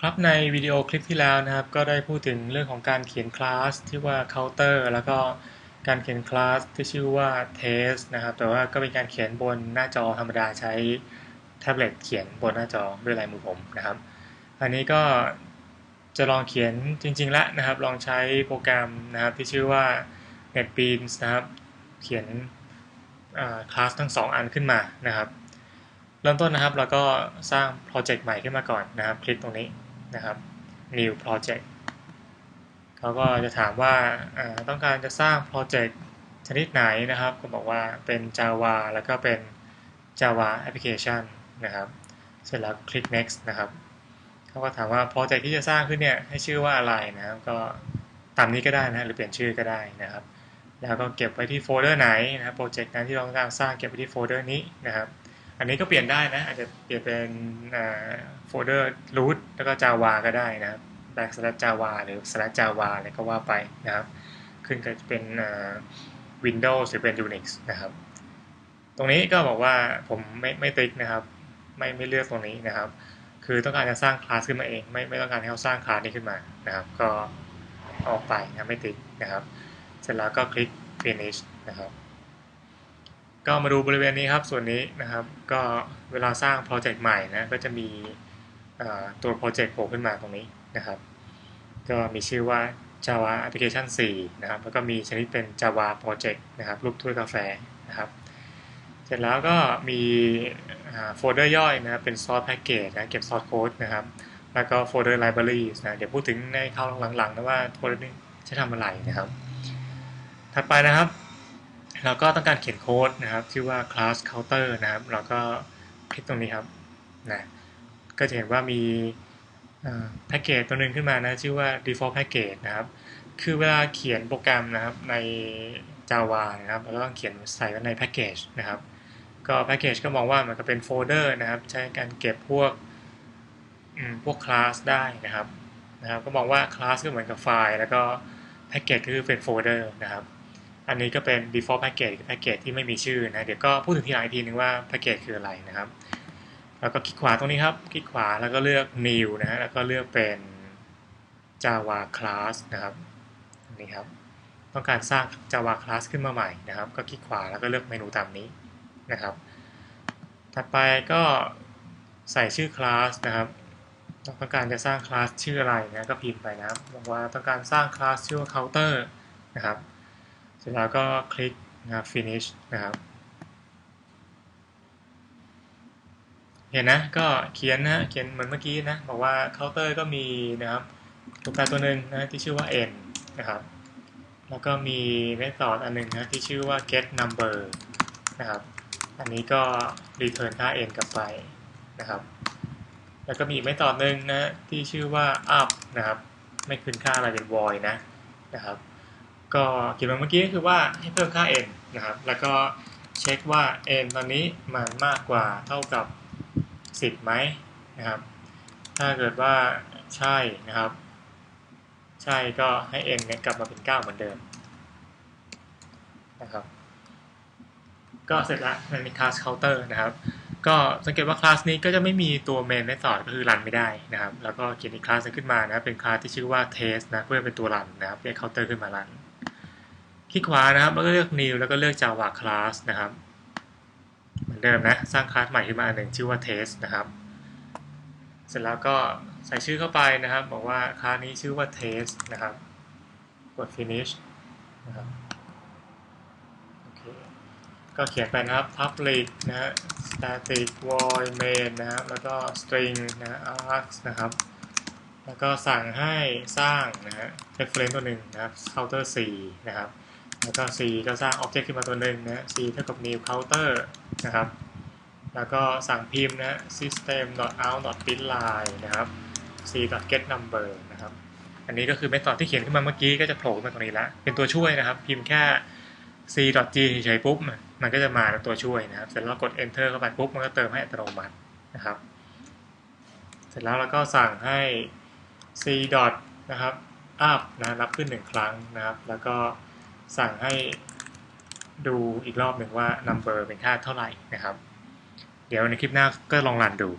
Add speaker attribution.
Speaker 1: ครับในวิดีโอคลิปที่แล้วนะครับ ก็ได้พูดถึงเรื่องของการเขียนคลาสที่ว่า counter แล้วก็การเขียนคลาสที่ชื่อว่า test นะครับ แต่ว่าก็เป็นการเขียนบนหน้าจอธรรมดาใช้แท็บเล็ตเขียนบนหน้าจอด้วยลายมือผมนะครับ อันนี้ก็จะลองเขียนจริงๆแล้วนะครับ ลองใช้โปรแกรมนะครับที่ชื่อว่า NetBeans นะครับ เขียนคลาสทั้ง 2 อันขึ้นมานะครับ เริ่มต้นนะครับเราก็สร้างโปรเจกต์ใหม่ขึ้นมาก่อนนะครับ คลิกตรงนี้ นะครับ new project เขาก็จะถามว่าต้องการจะสร้างโปรเจกต์ชนิดไหนนะครับ ก็บอกว่าเป็น Java แล้วก็เป็น Java application นะครับ เสร็จแล้วคลิก next นะครับ เขาก็ถามว่าโปรเจกต์ที่จะสร้างขึ้นเนี่ยให้ชื่อว่าอะไรนะครับ ก็ตามนี้ก็ได้นะหรือเปลี่ยนชื่อก็ได้นะครับ แล้วก็เก็บไว้ที่โฟลเดอร์ไหนนะครับ โปรเจกต์นั้นที่เราต้องการสร้างเก็บไว้ที่โฟลเดอร์นี้นะครับ อันนี้ก็เปลี่ยนได้นะ อาจจะเปลี่ยนเป็นโฟลเดอร์ root แล้วก็ java ก็ได้นะครับ back slash java หรือ slash java อะไรก็ว่าไปนะครับ ขึ้นก็จะเป็น Windows หรือเป็น Unix นะครับ ตรงนี้ก็บอกว่าผมไม่ไม่ติ๊กนะครับ ไม่ไม่เลือกตรงนี้นะครับ คือต้องการจะสร้างคลาสขึ้นมาเอง ไม่ไม่ต้องการให้เขาสร้างคลาสนี้ขึ้นมานะครับ ก็ออกไปนะไม่ติ๊กนะครับ เสร็จแล้วก็คลิก finish นะครับ ก็มาดูบริเวณนี้ครับส่วนนี้นะครับก็เวลาสร้างโปรเจกต์ใหม่นะก็จะมีตัวโปรเจกต์โผล่ขึ้นมาตรงนี้นะครับ ก็มีชื่อว่า Java Application 4 นะครับ แล้วก็มีชนิดเป็น Java Project นะครับ รูปถ้วยกาแฟนะครับ เสร็จแล้วก็มีโฟลเดอร์ย่อยนะครับเป็น source package นะเก็บ source code นะครับ แล้วก็โฟลเดอร์ libraries นะเดี๋ยวพูดถึงในคราวหลังๆนะว่าโฟลเดอร์นี้จะทำอะไรนะครับ ถัดไปนะครับ เราก็ต้องการเขียนโค้ดนะครับ ชื่อว่า class counter นะครับ เราก็คลิกตรงนี้ครับนะก็จะเห็นว่ามีแพ็กเกจตัวหนึ่งขึ้นมานะชื่อว่า default package นะครับ คือเวลาเขียนโปรแกรมนะครับใน Java นะครับเราก็ต้องเขียนใส่ไว้ในแพ็กเกจนะครับ ก็แพ็กเกจก็มองว่ามันก็เป็นโฟลเดอร์นะครับ ใช้การเก็บพวกพวกคลาสได้นะครับนะครับ ก็มองว่าคลาสก็เหมือนกับไฟล์ แล้วก็แพ็กเกจก็คือเป็นโฟลเดอร์นะครับ อันนี้ก็เป็น default package แพ็กเกจที่ไม่มีชื่อนะ เดี๋ยวก็พูดถึงทีหลังอีกทีนึงว่าแพ็กเกจคืออะไรนะครับ แล้วก็คลิกขวาตรงนี้ครับ คลิกขวาแล้วก็เลือก new นะฮะ แล้วก็เลือกเป็น java class นะครับนี่ครับ ต้องการสร้าง java class ขึ้นมาใหม่นะครับ ก็คลิกขวาแล้วก็เลือกเมนูตามนี้นะครับ ถัดไปก็ใส่ชื่อ class นะครับต้องการจะสร้างคลาสชื่ออะไรนะก็พิมพ์ไปนะครับบอกว่าต้องการสร้างคลาสชื่อว่า counter นะครับ สร็จแล้วก็คลิกนะครับ finish นะครับเห็นนะก็เขียนนะเขียนเหมือนเมื่อกี้นะบอกว่า counter ก็มีนะครับตัวแปรตัวหนึ่งนะที่ชื่อว่า n นะครับแล้วก็มี method อันหนึ่งนะที่ชื่อว่า get number นะครับอันนี้ก็ return ค่า n กลับไปนะครับแล้วก็มีไม่ต่อหนึ่งนะที่ชื่อว่า up นะครับไม่คืนค่าอะไรเป็น void นะนะครับ ก็เขียนมาเมื่อกี้ก็คือว่าให้เพิ่มค่า n นะครับ แล้วก็เช็คว่า n ตอนนี้มันมากกว่าเท่ากับ 10ไหมนะครับ ถ้าเกิดว่าใช่นะครับ ใช่ก็ให้ n เนี่ยกลับมาเป็น 9 เหมือนเดิมนะครับ ก็เสร็จล้วมันมี class counter นะครับ ก็สังเกตว่าคลาสนี้ก็จะไม่มีตัว main method ก็คือรันไม่ได้นะครับ แล้วก็เขียนอีกคลาสนึงขึ้นมานะเป็นคลาสที่ชื่อว่า test นะเพื่อเป็นตัวรันนะครับเรียก counter ขึ้นมารัน คลิกขวานะครับ แล้วก็เลือก new แล้วก็เลือก java class นะครับ เหมือนเดิมนะ สร้างคลาสใหม่ขึ้นมาอันหนึ่งชื่อว่า test นะครับ เสร็จแล้วก็ใส่ชื่อเข้าไปนะครับ บอกว่าคลาสนี้ชื่อว่า test นะครับ กด finish นะครับก็เขียนไปนะครับ public นะ static void main นะครับ แล้วก็ string นะ args นะครับ แล้วก็สั่งให้สร้างนะฮะ reference ตัวหนึ่งนะครับ counter c นะครับ แล้วก็ c ก็สร้าง object ขึ้นมาตัวหนึ่งนะ c เท่ากับ new counter นะครับ แล้วก็สั่งพิมพ์นะ system out print line นะครับ c get number นะครับ อันนี้ก็คือ method ที่เขียนขึ้นมาเมื่อกี้ก็จะโผล่ขึ้นมาตรงนี้ล้วเป็นตัวช่วยนะครับ พิมพ์แค่ c.g เฉยๆปุ๊บ มันก็จะมาเป็นตัวช่วยนะครับ เสร็จแล้วกด enter เข้าไปปุ๊บ มันก็เติมให้อัตโนมัตินะครับ เสร็จแล้วเราก็สั่งให้ c. นะครับ up นะนับขึ้นหนึ่งครั้งนะครับ แล้วก็ สั่งให้ดูอีกรอบหนึ่งว่า number เป็นค่าเท่าไหร่นะครับ เดี๋ยวในคลิปหน้าก็ลองรันดู